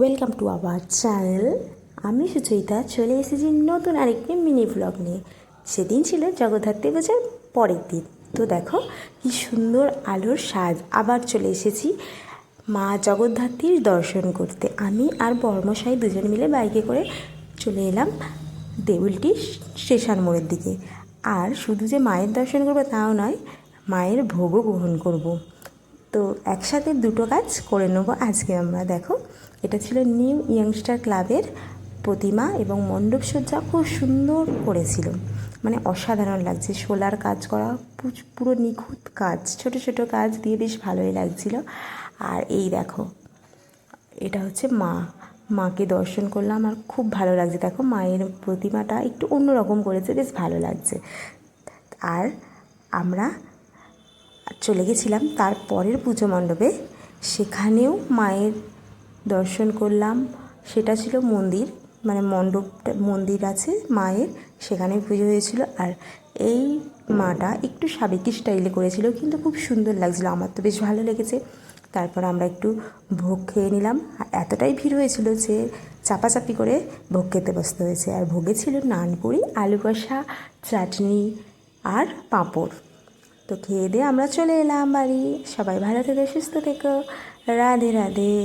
Welcome to our channel আমি সুচরিতা চলে এসেছি নতুন আরেকটি মিনি ব্লগ নিয়ে। সেদিন ছিল জগদ্ধাত্রী পূজার পরের দিন। তো দেখো, কি সুন্দর আলোর সাজ। আবার চলে এসেছি মা জগদ্ধাত্রীর দর্শন করতে। আমি আর বর্মশাই দুজন মিলে বাইকে করে চলে এলাম দেউলটি স্টেশন মোড়ের দিকে। আর শুধু যে মায়ের দর্শন করব তাও নয়, মায়ের ভোগও গ্রহণ করব। তো একসাথে দুটো কাজ করে নেব আজকে আমরা, দেখো। এটা ছিল নিউ ইয়াংস্টার ক্লাবের প্রতিমা এবং মণ্ডপসজ্জা খুব সুন্দর করেছিল। মানে অসাধারণ লাগছে। সোলার কাজ করা পুরো নিখুঁত কাজ, ছোট ছোট কাজ দিয়ে বেশ ভালোই লাগছিল। আর এই দেখো, এটা হচ্ছে মা। মাকে দর্শন করলাম আর খুব ভালো লাগছে। দেখো, মায়ের প্রতিমাটা একটু অন্যরকম করেছে, বেশ ভালো লাগছে। আর আমরা চলে গেছিলাম। তার পরের পুজো মণ্ডপে সেখানেও মায়ের দর্শন করলাম। সেটা ছিল মন্দির মানে মণ্ডপটা, মন্দির আছে মায়ের সেখানে পুজো হয়েছিল। আর এই মাটা একটু সাবেকি স্টাইলে করেছিল, কিন্তু খুব সুন্দর লাগছিল। আমার তো বেশ ভালো লেগেছে। তারপর আমরা একটু ভোগ খেয়ে নিলাম। এতটাই ভিড় হয়েছিল যে চাপাচাপি করে ভোগ খেতে বসতে হয়েছে। আর ভোগে ছিল নানপুরি আলু কষা চাটনি আর পাঁপড়। তো খেয়ে দিয়ে আমরা চলে এলাম বাড়ি। সবাই ভালো থেকে সুস্থ থেকো। রাধে রাধে।